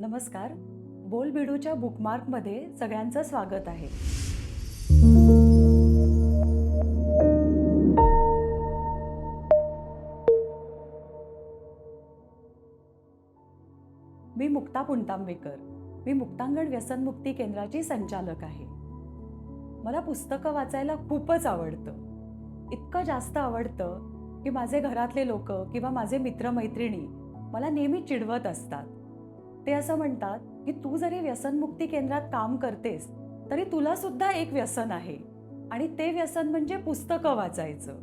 नमस्कार. बोलबिडूच्या बुकमार्कमध्ये सगळ्यांचं स्वागत आहे. मी मुक्ता पुणतांबेकर मी मुक्तांगण व्यसनमुक्ती केंद्राची संचालक आहे. मला पुस्तकं वाचायला खूपच आवडतं. इतकं जास्त आवडतं की माझे घरातले लोक किंवा माझे मित्रमैत्रिणी मला नेहमी चिडवत असतात. ते असं म्हणतात की तू जरी व्यसनमुक्ती केंद्रात काम करतेस तरी तुला सुद्धा एक व्यसन आहे. आणि ते व्यसन म्हणजे पुस्तकं वाचायचं.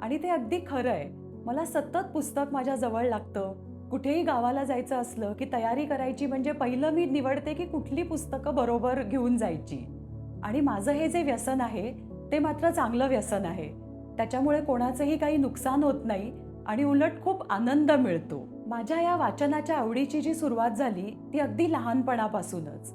आणि ते अगदी खरं आहे. मला सतत पुस्तक माझ्या जवळ लागतं. कुठेही गावाला जायचं असलं की तयारी करायची म्हणजे पहिलं मी निवडते की कुठली पुस्तकं बरोबर घेऊन जायची. आणि माझं हे जे व्यसन आहे ते मात्र चांगलं व्यसन आहे. त्याच्यामुळे कोणाचंही काही नुकसान होत नाही आणि उलट खूप आनंद मिळतो. माझ्या या वाचनाच्या आवडीची जी सुरुवात झाली ती अगदी लहानपणापासूनच.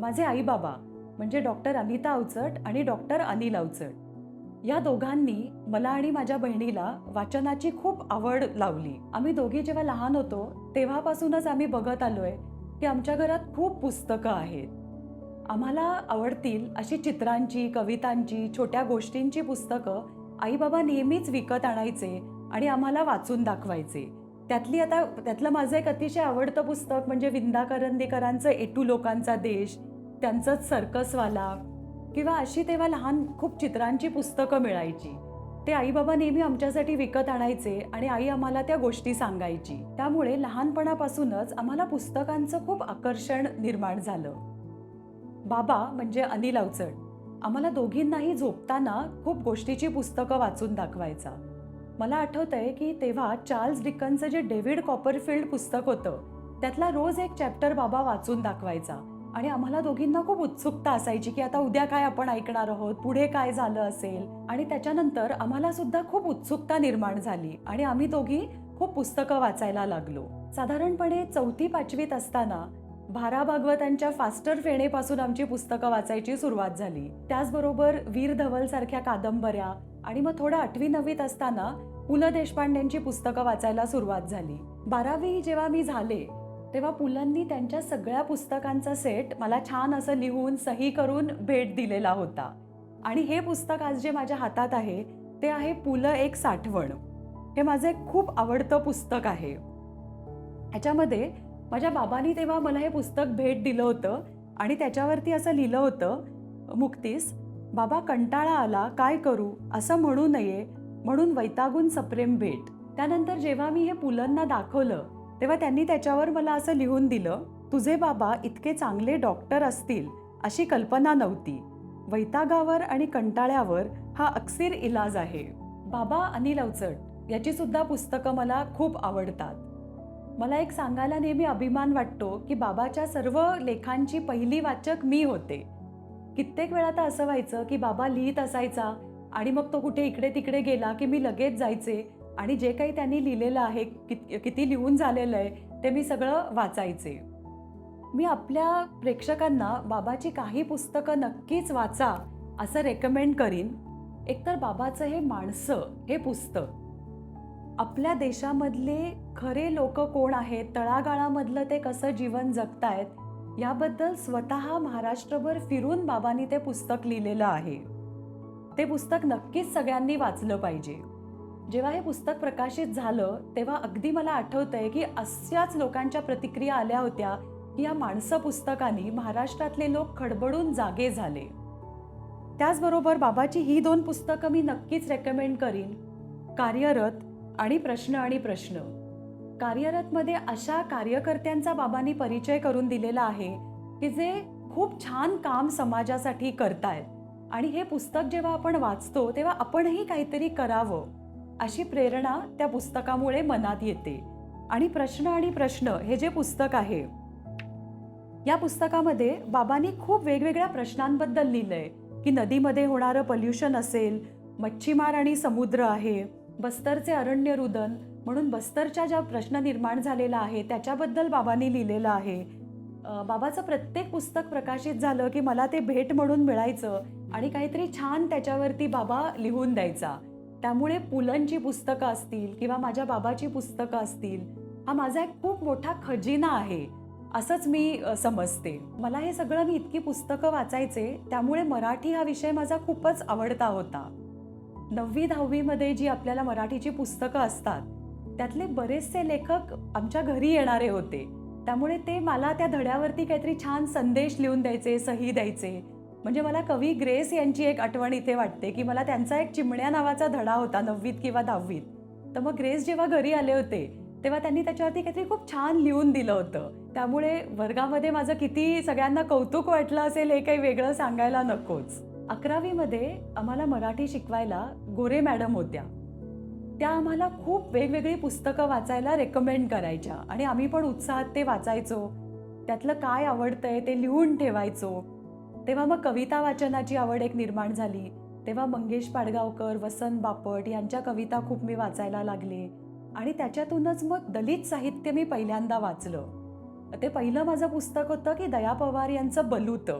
माझे आई बाबा म्हणजे डॉक्टर अनिता अवचट आणि डॉक्टर अनिल अवचट या दोघांनी मला आणि माझ्या बहिणीला वाचनाची खूप आवड लावली. आम्ही दोघी जेव्हा लहान होतो तेव्हापासूनच आम्ही बघत आलोय की आमच्या घरात खूप पुस्तकं आहेत. आम्हाला आवडतील अशी चित्रांची कवितांची छोट्या गोष्टींची पुस्तकं आई बाबा नेहमीच विकत आणायचे आणि आम्हाला वाचून दाखवायचे. त्यातली आता त्यातलं माझं एक अतिशय आवडतं पुस्तक म्हणजे विंदा करंदीकरांचं एटू लोकांचा देश त्यांचंच सर्कसवाला. किंवा अशी तेव्हा लहान खूप चित्रांची पुस्तकं मिळायची. ते आई बाबा नेहमी आमच्यासाठी विकत आणायचे आणि आई आम्हाला त्या गोष्टी सांगायची. त्यामुळे लहानपणापासूनच आम्हाला पुस्तकांचं खूप आकर्षण निर्माण झालं. बाबा म्हणजे अनिल अवचट. आम्हाला दोघींनाही झोपताना खूप गोष्टीची पुस्तकं वाचून दाखवायचा. मला आठवतंय की तेव्हा चार्ल्स डिकनचं जे डेव्हिड कॉपरफिल्ड पुस्तक होतं त्यातला रोज एक चॅप्टर बाबा वाचून दाखवायचा. आणि आम्हाला दोघींना खूप उत्सुकता असायची की आता उद्या काय आपण ऐकणार आहोत पुढे काय झालं असेल. आणि त्याच्यानंतर आम्हाला सुद्धा खूप उत्सुकता निर्माण झाली आणि आम्ही दोघी खूप पुस्तकं वाचायला लागलो. साधारणपणे चौथी पाचवीत असताना भारा भागवतांच्या फास्टर फेणेपासून आमची पुस्तकं वाचायची सुरुवात झाली. त्याचबरोबर वीर धवल सारख्या कादंबऱ्या आणि मग थोडं आठवी नववीत असताना पु ल देशपांडेंची पुस्तकं वाचायला सुरुवात झाली. बारावी जेव्हा मी झाले तेव्हा पुलंनी त्यांच्या सगळ्या पुस्तकांचा सेट मला छान असं लिहून सही करून भेट दिलेला होता. आणि हे पुस्तक आज जे माझ्या हातात आहे ते आहे पु ल एक साठवण. हे माझं एक खूप आवडतं पुस्तक आहे. ह्याच्यामध्ये माझ्या बाबांनी तेव्हा मला हे पुस्तक भेट दिलं होतं आणि त्याच्यावरती असं लिहिलं होतं मुक्तीस बाबा कंटाळा आला काय करू? असं म्हणू नये. म्हणून वैतागून सप्रेम भेट. त्यानंतर जेव्हा मी हे पुलंना दाखवलं तेव्हा त्यांनी त्याच्यावर मला असं लिहून दिलं तुझे बाबा इतके चांगले डॉक्टर असतील अशी कल्पना नव्हती. वैतागावर आणि कंटाळ्यावर हा अक्सीर इलाज आहे. बाबा अनिल अवचट याची सुद्धा पुस्तकं मला खूप आवडतात. मला एक सांगायला नेहमी अभिमान वाटतो की बाबाच्या सर्व लेखांची पहिली वाचक मी होते. कित्येक वेळा तर असं व्हायचं की बाबा लिहित असायचा आणि मग तो कुठे इकडे तिकडे गेला की मी लगेच जायचे. आणि जे काही त्यांनी लिहिलेलं आहे कि किती लिहून झालेलं आहे ते मी सगळं वाचायचे. मी आपल्या प्रेक्षकांना बाबाची काही पुस्तकं नक्कीच वाचा असं रेकमेंड करीन. एकतर बाबाचं हे माणसं हे पुस्तक. आपल्या देशामधले खरे लोक कोण आहेत? तळागाळामधलं ते कसं जीवन जगतायत? याबद्दल स्वतः महाराष्ट्रभर फिरून बाबांनी ते पुस्तक लिहिलेलं आहे. ते पुस्तक नक्कीच सगळ्यांनी वाचलं पाहिजे. जेव्हा हे पुस्तक प्रकाशित झालं तेव्हा अगदी मला आठवतंय की अशाच लोकांच्या प्रतिक्रिया आल्या होत्या की या माणसं पुस्तकाने महाराष्ट्रातले लोक खडबडून जागे झाले. त्याचबरोबर बाबाची ही दोन पुस्तकं मी नक्कीच रेकमेंड करीन. कार्यरत आणि प्रश्न आणि प्रश्न. कार्यरतमध्ये अशा कार्यकर्त्यांचा बाबांनी परिचय करून दिलेला आहे की जे खूप छान काम समाजासाठी करतायत. आणि हे पुस्तक जेव्हा आपण वाचतो तेव्हा आपणही काहीतरी करावं अशी प्रेरणा त्या पुस्तकामुळे मनात येते. आणि प्रश्न आणि प्रश्न हे जे पुस्तक आहे या पुस्तकामध्ये बाबांनी खूप वेगवेगळ्या प्रश्नांबद्दल लिहिलंय की नदीमध्ये होणारं पल्युशन असेल मच्छीमार आणि समुद्र आहे बस्तरचे अरण्य रुदन म्हणून बस्तरच्या ज्या प्रश्न निर्माण झालेला आहे त्याच्याबद्दल बाबांनी लिहिलेलं आहे. बाबाचं प्रत्येक पुस्तक प्रकाशित झालं की मला ते भेट म्हणून मिळायचं आणि काहीतरी छान त्याच्यावरती बाबा लिहून द्यायचा. त्यामुळे पुलंची पुस्तकं असतील किंवा माझ्या बाबाची पुस्तकं असतील हा माझा एक खूप मोठा खजिना आहे असंच मी समजते. मला हे सगळं मी इतकी पुस्तकं वाचायचे त्यामुळे मराठी हा विषय माझा खूपच आवडता होता. नववी दहावीमध्ये जी आपल्याला मराठीची पुस्तकं असतात त्यातले बरेचसे लेखक आमच्या घरी येणारे होते. त्यामुळे ते मला त्या धड्यावरती काहीतरी छान संदेश लिहून द्यायचे सही द्यायचे. म्हणजे मला कवी ग्रेस यांची एक आठवण इथे वाटते की मला त्यांचा एक चिमण्या नावाचा धडा होता नववीत किंवा दहावीत. तर मग ग्रेस जेव्हा घरी आले होते तेव्हा त्यांनी त्याच्यावरती काहीतरी खूप छान लिहून दिलं होतं. त्यामुळे वर्गामध्ये माझं किती सगळ्यांना कौतुक वाटलं असेल हे काही वेगळं सांगायला नकोच. अकरावीमध्ये आम्हाला मराठी शिकवायला गोरे मॅडम होत्या. त्या आम्हाला खूप वेगवेगळी पुस्तकं वाचायला रेकमेंड करायच्या. आणि आम्ही पण उत्साहात ते वाचायचो. त्यातलं काय आवडतंय ते लिहून ठेवायचो. तेव्हा मग कविता वाचनाची आवड एक निर्माण झाली. तेव्हा मंगेश पाडगावकर वसंत बापट यांच्या कविता खूप मी वाचायला लागले. आणि त्याच्यातूनच मग दलित साहित्य मी पहिल्यांदा वाचलं. ते पहिलं माझं पुस्तक होतं की दया पवार यांचं बलूत.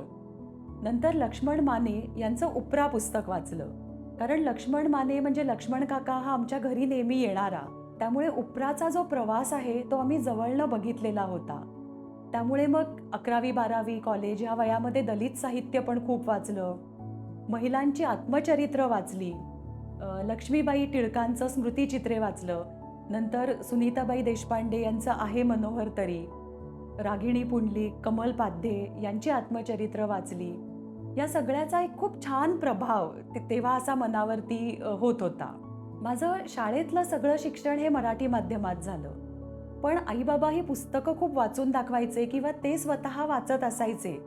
नंतर लक्ष्मण माने यांचं उपरा पुस्तक वाचलं. कारण लक्ष्मण माने म्हणजे लक्ष्मण काका हा आमच्या घरी नेहमी येणारा. त्यामुळे उपराचा जो प्रवास आहे तो आम्ही जवळनं बघितलेला होता. त्यामुळे मग अकरावी बारावी कॉलेज ह्या वयामध्ये दलित साहित्य पण खूप वाचलं. महिलांची आत्मचरित्र वाचली. लक्ष्मीबाई टिळकांचं स्मृतिचित्रे वाचलं. नंतर सुनीताबाई देशपांडे यांचं आहे मनोहर तरी. रागिणी पुंडलिक कमल पाध्ये यांची आत्मचरित्र वाचली. या सगळ्याचा एक खूप छान प्रभाव ते- तेव्हा असा मनावरती होत होता. माझं शाळेतलं सगळं शिक्षण हे मराठी माध्यमात झालं. पण आईबाबा ही पुस्तकं खूप वाचून दाखवायचे किंवा ते स्वतः वाचत असायचे.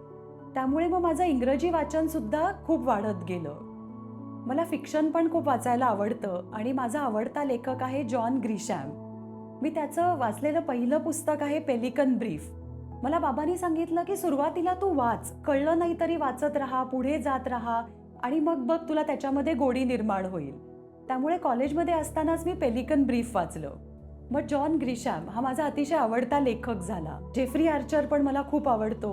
त्यामुळे मग माझं इंग्रजी वाचनसुद्धा खूप वाढत गेलं. मला फिक्शन पण खूप वाचायला आवडतं आणि माझा आवडता लेखक आहे जॉन ग्रीशॅम. मी त्याचं वाचलेलं पहिलं पुस्तक आहे पेलिकन ब्रीफ. मला बाबांनी सांगितलं की सुरुवातीला तू वाच. कळलं नाही तरी वाचत राहा पुढे जात राहा आणि मग बघ तुला त्याच्यामध्ये गोडी निर्माण होईल. त्यामुळे कॉलेजमध्ये असतानाच मी पेलिकन ब्रीफ वाचलं. मग जॉन ग्रिशॅम हा माझा अतिशय आवडता लेखक झाला. जेफ्री आर्चर पण मला खूप आवडतो.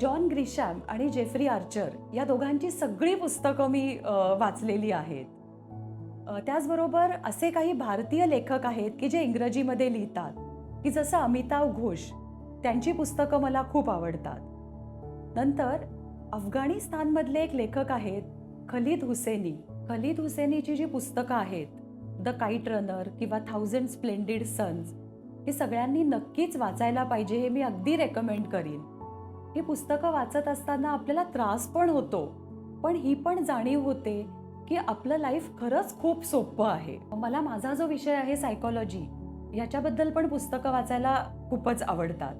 जॉन ग्रिशॅम आणि जेफ्री आर्चर या दोघांची सगळी पुस्तकं मी वाचलेली आहेत. त्याचबरोबर असे काही भारतीय लेखक आहेत की जे इंग्रजीमध्ये लिहितात. की जसं अमिताव घोष त्यांची पुस्तकं मला खूप आवडतात. नंतर अफगाणिस्तानमधले एक लेखक आहेत खलीद हुसेनी. खलीद हुसेनीची जी पुस्तकं आहेत द काईट रनर किंवा थाउजंड स्प्लेंडेड सन्स हे सगळ्यांनी नक्कीच वाचायला पाहिजे हे मी अगदी रेकमेंड करीन. ही पुस्तकं वाचत असताना आपल्याला त्रास पण होतो पण ही पण जाणीव होते की आपलं लाईफ खरंच खूप सोपं आहे. मला माझा जो विषय आहे सायकॉलॉजी याच्याबद्दल पण पुस्तकं वाचायला खूपच आवडतात.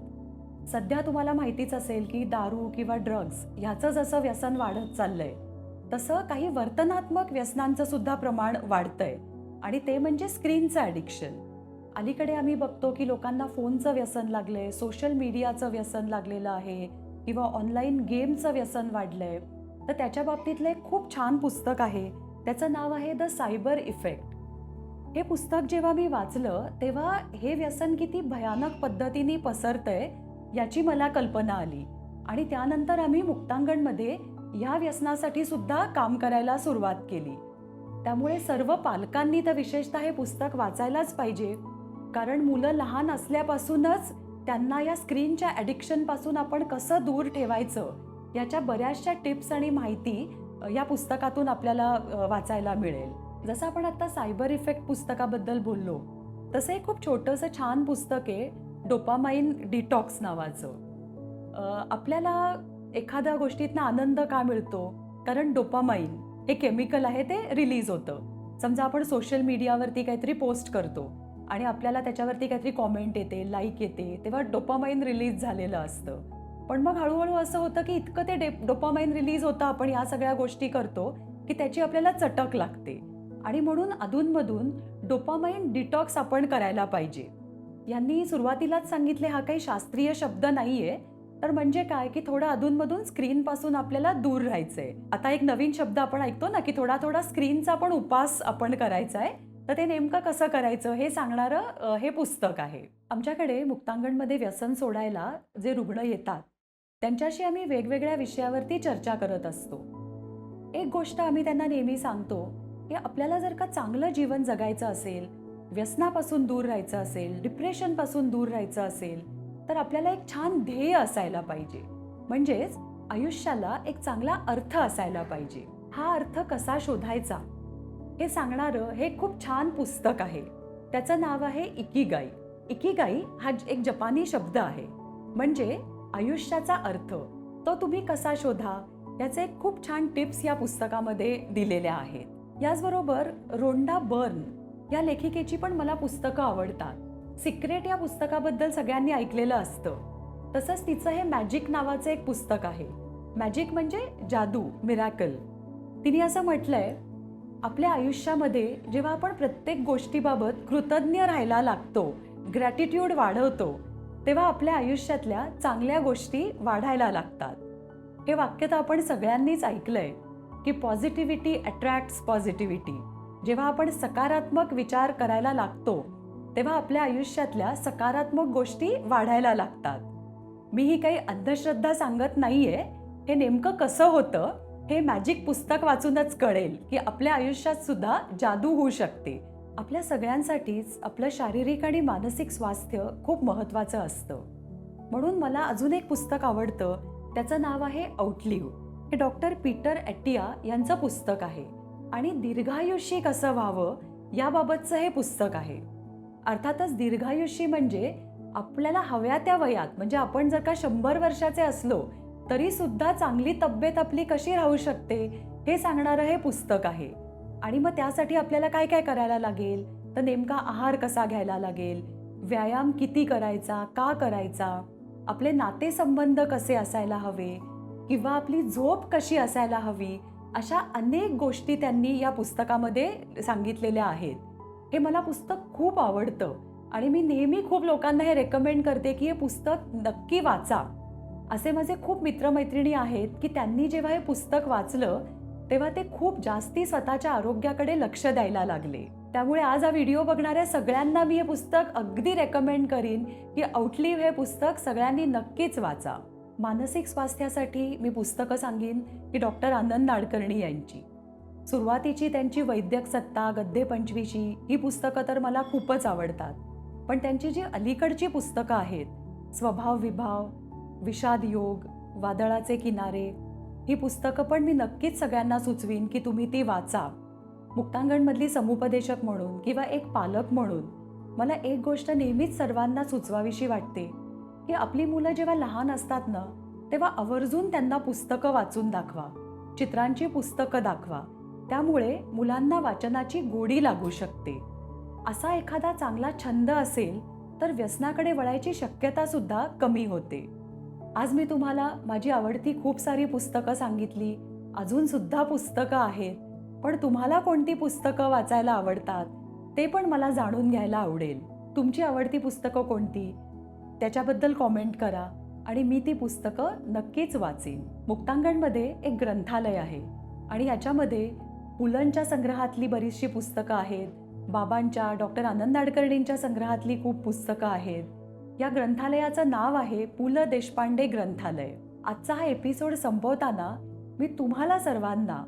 सध्या तुम्हाला माहितीच असेल की दारू किंवा ड्रग्ज ह्याचं जसं व्यसन वाढत चाललंय तसं काही वर्तनात्मक व्यसनांचं सुद्धा प्रमाण वाढतंय. आणि ते म्हणजे स्क्रीनचं ॲडिक्शन अलीकडे आम्ही बघतो की लोकांना फोनचं व्यसन लागलंय सोशल मीडियाचं व्यसन लागलेलं आहे किंवा ऑनलाईन गेमचं व्यसन वाढलंय. तर त्याच्या बाबतीतलं एक खूप छान पुस्तक आहे. त्याचं नाव आहे द सायबर इफेक्ट हे पुस्तक जेव्हा मी वाचलं तेव्हा हे व्यसन किती भयानक पद्धतीने पसरतंय याची मला कल्पना आली. आणि त्यानंतर आम्ही मुक्तांगणमध्ये ह्या व्यसनासाठी सुद्धा काम करायला सुरुवात केली. त्यामुळे सर्व पालकांनी तर विशेषतः हे पुस्तक वाचायलाच पाहिजे. कारण मुलं लहान असल्यापासूनच त्यांना या स्क्रीनच्या ॲडिक्शनपासून आपण कसं दूर ठेवायचं याच्या बऱ्याचशा टिप्स आणि माहिती या पुस्तकातून आपल्याला वाचायला मिळेल. जसं आपण आत्ता सायबर इफेक्ट पुस्तकाबद्दल बोललो तसं एक खूप छोटंसं छान पुस्तक आहे. डोपामाइन डिटॉक्स नावाचं. आपल्याला एखाद्या गोष्टीतनं आनंद का मिळतो? कारण डोपामाइन हे केमिकल आहे ते रिलीज होतं. समजा आपण सोशल मीडियावरती काहीतरी पोस्ट करतो आणि आपल्याला त्याच्यावरती काहीतरी कॉमेंट येते लाईक येते तेव्हा डोपामाइन रिलीज झालेलं असतं. पण मग हळूहळू असं होतं की इतकं ते डे डोपामाइन रिलीज होतं आपण या सगळ्या गोष्टी करतो की त्याची आपल्याला चटक लागते. आणि म्हणून अधूनमधून डोपामाइन डिटॉक्स आपण करायला पाहिजे. यांनी सुरुवातीलाच सांगितले हा काही शास्त्रीय शब्द नाहीये. तर म्हणजे काय? की थोडं अधूनमधून स्क्रीनपासून आपल्याला दूर राहायचंय. आता एक नवीन शब्द आपण ऐकतो ना की थोडा थोडा स्क्रीनचा पण उपास आपण करायचा आहे तर ते नेमकं कसं करायचं हे सांगणारं हे पुस्तक आहे. आमच्याकडे मुक्तांगणमध्ये व्यसन सोडायला जे रुग्ण येतात त्यांच्याशी आम्ही वेगवेगळ्या विषयावरती चर्चा करत असतो. एक गोष्ट आम्ही त्यांना नेहमी सांगतो की आपल्याला जर का चांगलं जीवन जगायचं असेल व्यसनापासून दूर राहायचं असेल डिप्रेशनपासून दूर राहायचं असेल तर आपल्याला एक छान ध्येय असायला पाहिजे. म्हणजेच आयुष्याला एक चांगला अर्थ असायला पाहिजे. हा अर्थ कसा शोधायचा? हे सांगणारं हे खूप छान पुस्तक आहे. त्याचं नाव आहे इकिगाई. इकिगाई हा एक जपानी शब्द आहे. म्हणजे आयुष्याचा अर्थ. तो तुम्ही कसा शोधा? याचे एक खूप छान टिप्स या पुस्तकामध्ये दिलेल्या आहेत. याचबरोबर रोंडा बर्न या लेखिकेची पण मला पुस्तकं आवडतात. सिक्रेट या पुस्तकाबद्दल सगळ्यांनी ऐकलेलं असतं. तसंच तिचं हे मॅजिक नावाचं एक पुस्तक आहे. मॅजिक म्हणजे जादू मिरॅकल तिने असं म्हटलंय आपल्या आयुष्यामध्ये जेव्हा आपण प्रत्येक गोष्टीबाबत कृतज्ञ राहायला लागतो ग्रॅटिट्यूड वाढवतो तेव्हा आपल्या आयुष्यातल्या चांगल्या गोष्टी वाढायला लागतात. हे वाक्य तर आपण सगळ्यांनीच ऐकलंय की पॉझिटिव्हिटी अट्रॅक्ट्स पॉझिटिव्हिटी जेव्हा आपण सकारात्मक विचार करायला लागतो तेव्हा आपल्या आयुष्यातल्या सकारात्मक गोष्टी वाढायला लागतात. मी ही काही अंधश्रद्धा सांगत नाहीये. हे नेमकं कसं होतं हे मॅजिक पुस्तक वाचूनच कळेल की आपल्या आयुष्यात सुद्धा जादू होऊ शकते. आपल्या सगळ्यांसाठीच आपलं शारीरिक आणि मानसिक स्वास्थ्य खूप महत्त्वाचं असतं. म्हणून मला अजून एक पुस्तक आवडतं. त्याचं नाव आहे आउटलिव्ह हे डॉक्टर पीटर एटिया यांचं पुस्तक आहे. आणि दीर्घायुषी कसं व्हावं याबाबतचं हे पुस्तक आहे. अर्थातच दीर्घायुषी म्हणजे आपल्याला हव्या त्या वयात म्हणजे आपण जर का शंभर वर्षाचे असलो तरी सुद्धा चांगली तब्येत आपली कशी राहू शकते हे सांगणारं हे पुस्तक आहे. आणि मग त्यासाठी आपल्याला काय काय करायला लागेल? तर नेमका आहार कसा घ्यायला लागेल? व्यायाम किती करायचा? का करायचा? आपले नातेसंबंध कसे असायला हवे? किंवा आपली झोप कशी असायला हवी? अशा अनेक गोष्टी त्यांनी या पुस्तकामध्ये सांगितलेल्या आहेत. हे मला पुस्तक खूप आवडतं आणि मी नेहमी खूप लोकांना हे रेकमेंड करते की हे पुस्तक नक्की वाचा. असे माझे खूप मित्रमैत्रिणी आहेत की त्यांनी जेव्हा हे पुस्तक वाचलं तेव्हा ते खूप जास्ती स्वतःच्या आरोग्याकडे लक्ष द्यायला लागले. त्यामुळे आज हा व्हिडिओ बघणाऱ्या सगळ्यांना मी हे पुस्तक अगदी रेकमेंड करीन की आउटलिव्ह हे पुस्तक सगळ्यांनी नक्कीच वाचा. मानसिक स्वास्थ्यासाठी मी पुस्तकं सांगेन की डॉक्टर आनंद नाडकर्णी यांची. सुरुवातीची त्यांची वैद्यक सत्ता गद्दे पंचवीशी ही पुस्तकं तर मला खूपच आवडतात. पण त्यांची जी अलीकडची पुस्तकं आहेत स्वभाव विभाव विषाद योग वादळाचे किनारे ही पुस्तकं पण मी नक्कीच सगळ्यांना सुचवीन की तुम्ही ती वाचा. मुक्तांगणमधली समुपदेशक म्हणून किंवा एक पालक म्हणून मला एक गोष्ट नेहमीच सर्वांना सुचवावीशी वाटते की आपली मुलं जेव्हा लहान असतात ना तेव्हा आवर्जून त्यांना पुस्तकं वाचून दाखवा. चित्रांची पुस्तकं दाखवा. त्यामुळे मुलांना वाचनाची गोडी लागू शकते. असा एखादा चांगला छंद असेल तर व्यसनाकडे वळायची शक्यता सुद्धा कमी होते. आज मी तुम्हाला माझी आवडती खूप सारी पुस्तकं सांगितली. अजून सुद्धा पुस्तकं आहेत. पण तुम्हाला कोणती पुस्तकं वाचायला आवडतात ते पण मला जाणून घ्यायला आवडेल. तुमची आवडती पुस्तकं कोणती? त्याच्याबद्दल कॉमेंट करा आणि मी ती पुस्तकं नक्कीच वाचेन. मुक्तांगणमध्ये एक ग्रंथालय आहे आणि याच्यामध्ये पुलंच्या संग्रहातली बरीचशी पुस्तकं आहेत. बाबांच्या डॉक्टर आनंद आडकर्णींच्या संग्रहातली खूप पुस्तकं आहेत. या ग्रंथालयाचं नाव आहे पु ल देशपांडे ग्रंथालय. आजचा हा एपिसोड संपवताना मी तुम्हाला सर्वांना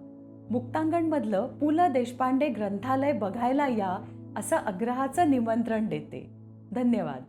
मुक्तांगणमधलं पु ल देशपांडे ग्रंथालय बघायला या असं आग्रहाचं निमंत्रण देते. धन्यवाद.